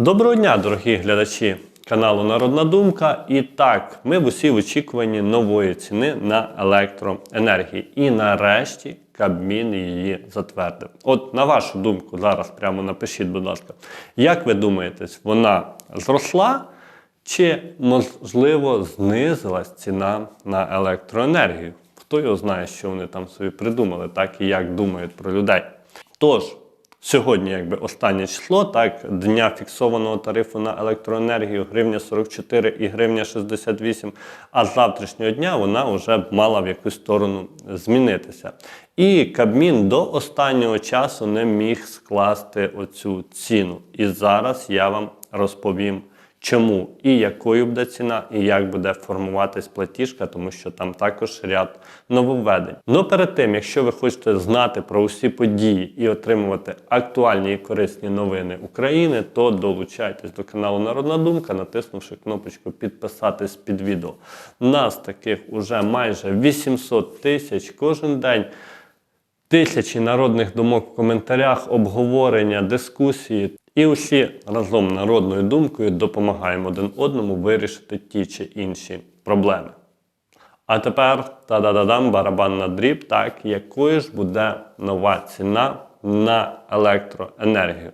Доброго дня, дорогі глядачі каналу Народна Думка. І так, ми в усі в очікуванні нової ціни на електроенергію. І нарешті Кабмін її затвердив. От на вашу думку, зараз прямо напишіть, будь ласка, як ви думаєте, вона зросла? Чи можливо знизилась ціна на електроенергію? Хто його знає, що вони там собі придумали, так і як думають про людей. Тож, сьогодні, якби останнє число, так, дня фіксованого тарифу на електроенергію гривня 44 і гривня 68, а з завтрашнього дня вона вже б мала в якусь сторону змінитися. І Кабмін до останнього часу не міг скласти оцю ціну. І зараз я вам розповім. Чому і якою буде ціна, і як буде формуватись платіжка, тому що там також ряд нововведень. Ну перед тим, якщо ви хочете знати про усі події і отримувати актуальні і корисні новини України, то долучайтесь до каналу Народна Думка, натиснувши кнопочку підписатись під відео. Нас таких уже майже 800 тисяч кожен день. Тисячі народних думок в коментарях, обговорення, дискусії. І усі разом народною думкою допомагаємо один одному вирішити ті чи інші проблеми. А тепер та-да-да-дам, барабан на дріб, так, якою ж буде нова ціна на електроенергію.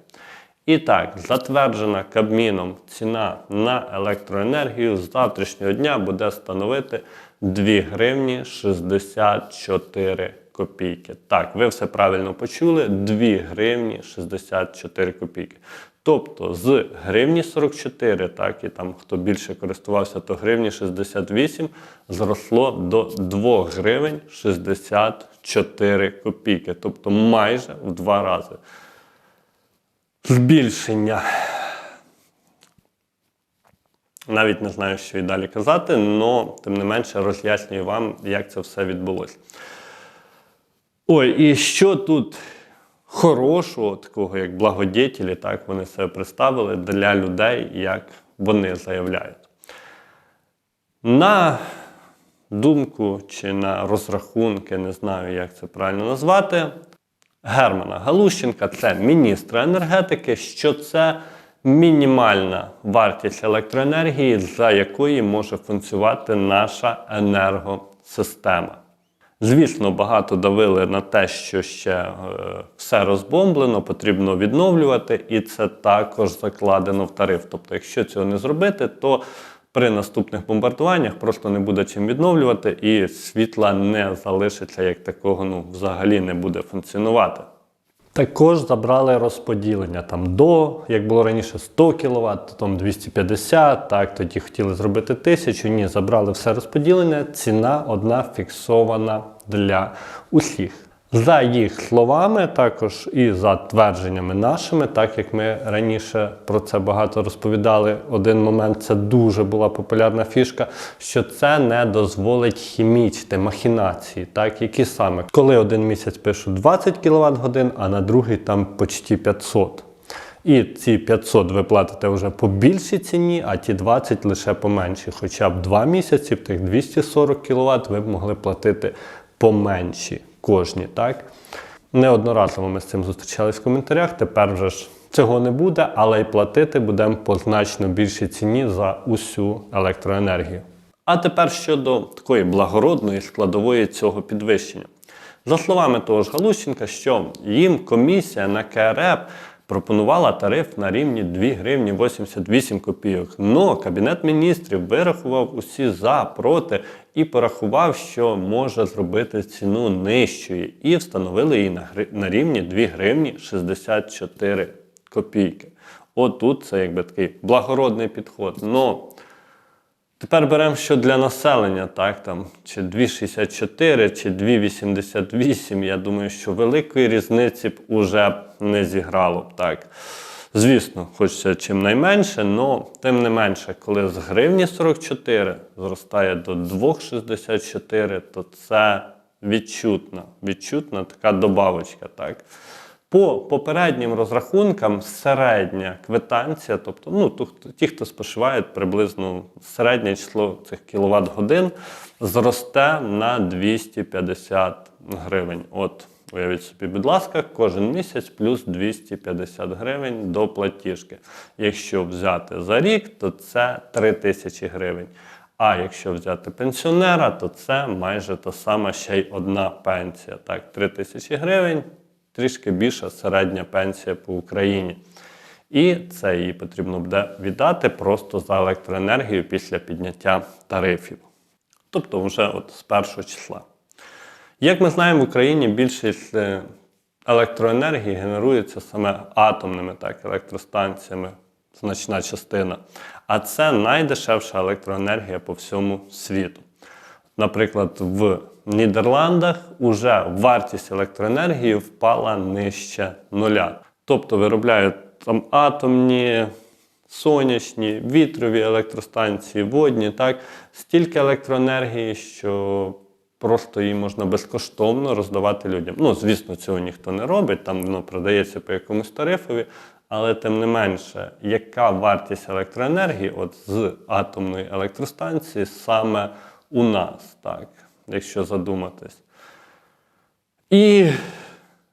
І так, затверджена Кабміном ціна на електроенергію з завтрашнього дня буде становити 2 гривні 64 копійки. Так, ви все правильно почули, 2 гривні 64 копійки. Тобто з гривні 44, так, і там хто більше користувався, то гривні 68 зросло до 2 гривень 64 копійки. Тобто майже в два рази. Збільшення. Навіть не знаю, що і далі казати, але тим не менше роз'яснюю вам, як це все відбулося. Ой, і що тут хорошого, такого як благодетелі, так вони себе представили для людей, як вони заявляють. На думку чи на розрахунки, не знаю, як це правильно назвати, Германа Галущенка, це міністра енергетики, що це мінімальна вартість електроенергії, за якої може функціонувати наша енергосистема. Звісно, багато давили на те, що ще е, все розбомблено, потрібно відновлювати, і це також закладено в тариф. Тобто, якщо цього не зробити, то при наступних бомбардуваннях просто не буде чим відновлювати, і світла не залишиться як такого, ну взагалі не буде функціонувати. Також забрали розподілення там до, як було раніше, 100 кВт, потім 250, так, тоді хотіли зробити 1000, ні, забрали все розподілення, ціна одна фіксована для усіх. За їх словами, також і за твердженнями нашими, так як ми раніше про це багато розповідали, один момент це дуже була популярна фішка, що це не дозволить хімічити махінації, так які саме, коли один місяць пишуть 20 кВт годин, а на другий там почти 500. І ці 500 ви платите вже по більшій ціні, а ті 20 лише по меншій. Хоча б 2 місяці, в тих 240 кВт ви б могли платити по менші кожні. так? Неодноразово ми з цим зустрічались в коментарях. Тепер вже ж цього не буде, але й платити будемо по значно більшій ціні за усю електроенергію. А тепер щодо такої благородної складової цього підвищення. За словами того ж Галущенка, що їм комісія на КРЕП пропонувала тариф на рівні 2 гривні 88 копійок. Но Кабінет міністрів вирахував усі за, проти і порахував, що може зробити ціну нижчою, і встановили її на, рівні 2 гривні 64 копійки. Отут це якби такий благородний підход. Но Тепер беремо, що для населення, так, там, чи 2,64, чи 2,88. Я думаю, що великої різниці б уже не зіграло б так. Звісно, хочеться чим найменше, але тим не менше, коли з гривні 44 зростає до 2,64, то це відчутна, відчутна така добавочка. так. По попереднім розрахункам середня квитанція, тобто ну, ті, хто споживають приблизно середнє число цих кіловат годин, зросте на 250 гривень. От Уявіть собі, будь ласка, кожен місяць плюс 250 гривень до платіжки. Якщо взяти за рік, то це 3 тисячі гривень. А якщо взяти пенсіонера, то це майже та сама ще й одна пенсія. Так, 3 тисячі гривень, трішки більша середня пенсія по Україні. І це їй потрібно буде віддати просто за електроенергію після підняття тарифів. Тобто вже от з першого числа. Як ми знаємо, в Україні більшість е, електроенергії генерується саме атомними так, електростанціями, значна частина. А це найдешевша електроенергія по всьому світу. Наприклад, в Нідерландах уже вартість електроенергії впала нижче нуля. Тобто виробляють там атомні, сонячні, вітрові електростанції, водні, так, стільки електроенергії, що просто її можна безкоштовно роздавати людям. Ну, звісно, цього ніхто не робить, там воно продається по якомусь тарифові, але тим не менше, яка вартість електроенергії от з атомної електростанції саме у нас, так, якщо задуматись. І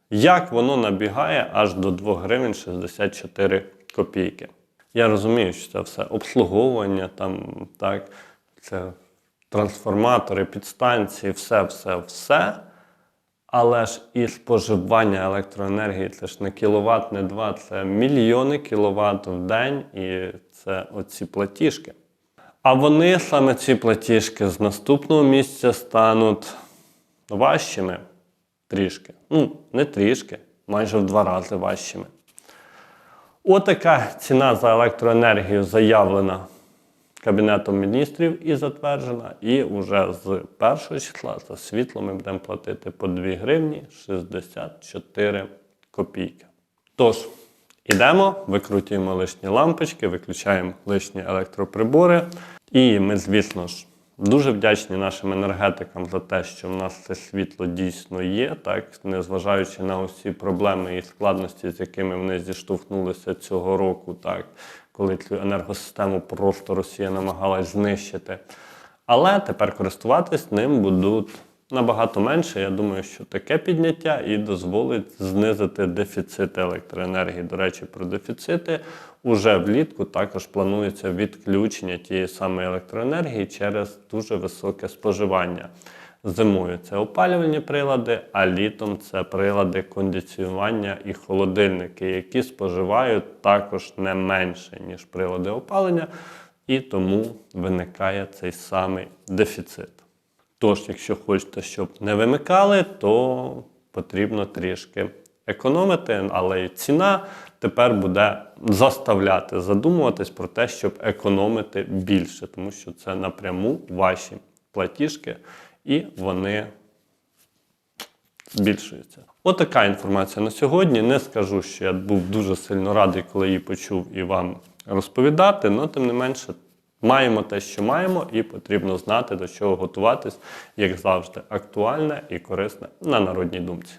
як воно набігає аж до 2 гривень 64 копійки. Я розумію, що це все обслуговування, там, так, це трансформатори, підстанції, все, все, все. Але ж і споживання електроенергії це ж не кіловат, не два, це мільйони кіловат в день, і це оці платіжки. А вони саме ці платіжки з наступного місця стануть важчими трішки. Ну, не трішки, майже в два рази важчими. Отака ціна за електроенергію заявлена Кабінетом міністрів і затверджена. І вже з першого числа за світло ми будемо платити по 2 гривні 64 копійки. Тож, ідемо, викрутюємо лишні лампочки, виключаємо лишні електроприбори. І ми, звісно ж, дуже вдячні нашим енергетикам за те, що в нас це світло дійсно є, так, незважаючи на усі проблеми і складності, з якими вони зіштовхнулися цього року, так, коли цю енергосистему просто Росія намагалась знищити. Але тепер користуватись ним будуть набагато менше. Я думаю, що таке підняття і дозволить знизити дефіцит електроенергії. До речі, про дефіцити уже влітку також планується відключення тієї самої електроенергії через дуже високе споживання. Зимою це опалювальні прилади, а літом це прилади кондиціювання і холодильники, які споживають також не менше, ніж прилади опалення, і тому виникає цей самий дефіцит. Тож, якщо хочете, щоб не вимикали, то потрібно трішки економити, але ціна тепер буде заставляти задумуватись про те, щоб економити більше, тому що це напряму ваші платіжки, і вони збільшуються. Отака інформація на сьогодні. Не скажу, що я був дуже сильно радий, коли її почув і вам розповідати, але тим не менше. Маємо те, що маємо, і потрібно знати, до чого готуватись, як завжди, актуальне і корисне на народній думці.